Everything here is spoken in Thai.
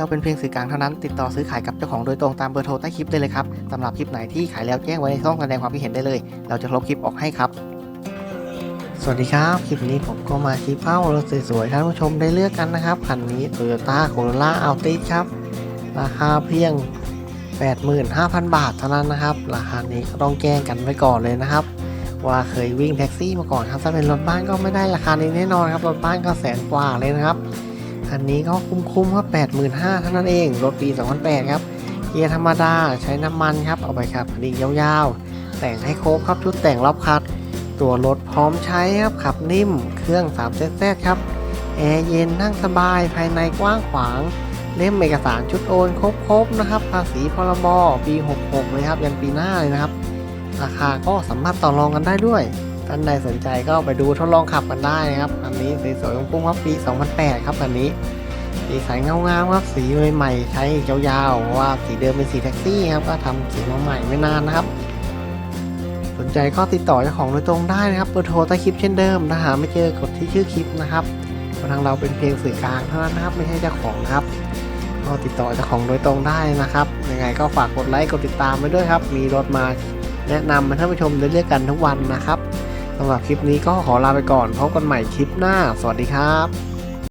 เราเป็นเพียงสื่อกลางเท่านั้น ติดต่อซื้อขายกับเจ้าของโดยตรงตามเบอร์โทรใต้คลิปได้เลยครับสำหรับคลิปไหนที่ขายแล้วแจ้งไว้ในช่องแสดงความคิดเห็นได้เลย เราจะลบคลิปออกให้ครับ สวัสดีครับ คลิปนี้ผมก็มาชี้เป้ารถสวยๆท่านผู้ชมได้เลือกกันนะครับคันนี้ Toyota Corolla Altis ครับ ราคาเพียง 85,000 บาทเท่านั้นนะครับ ราคานี้ก็ต้องแจ้งกันไว้ก่อนเลยนะครับว่าเคยวิ่งแท็กซี่มาก่อนครับ ถ้าเป็นรถบ้านก็ไม่ได้ราคานี้แน่นอนครับ รถบ้านก็แสนกว่าเลยนะครับ คันนี้ก็คุ้มๆครับ85,000เท่านั้นเอง รถปี 2008 ครับเกียร์ธรรมดาใช้น้ำมันครับ เอาไปขับคดียาวๆ แต่งให้ครบครับชุดแต่งรอบคัด ตัวรถพร้อมใช้ครับ ขับนิ่ม เครื่อง3 z z ครับ แอร์เย็นนั่งสบายภายในกว้างขวาง เล่มเอกสารชุดโอนครบๆนะครับ ภาษีพรบปี 66 เลยครับ ยันปีหน้าเลยนะครับ ราคาก็สามารถต่อรองกันได้ด้วย ท่านใดสนใจก็ไปดูทดลองขับกันได้นะครับอันนี้สวยๆกุ้งครับปี 2008 ครับอันนี้สีสันเงางามครับสีใหม่ๆใช้ยาวๆว่าสีเดิมเป็นสีแท็กซี่ครับก็ทำสีมาใหม่ไม่นานนะครับ สนใจก็ติดต่อเจ้าของโดยตรงได้นะครับเบอร์โทรใต้คลิปเช่นเดิมถ้าหาไม่เจอกดที่ชื่อคลิปนะครับทางเราเป็นเพียงสื่อกลางเท่านั้นนะครับไม่ใช่เจ้าของนะครับก็ติดต่อเจ้าของโดยตรงได้นะครับยังไงก็ฝากกดไลค์กดติดตามไว้ด้วยครับ มีรถมาแนะนำมาท่านผู้ชมได้เลือกกันทุกวันนะครับ สำหรับคลิปนี้ก็ขอลาไปก่อนพบกันใหม่คลิปหน้า สวัสดีครับ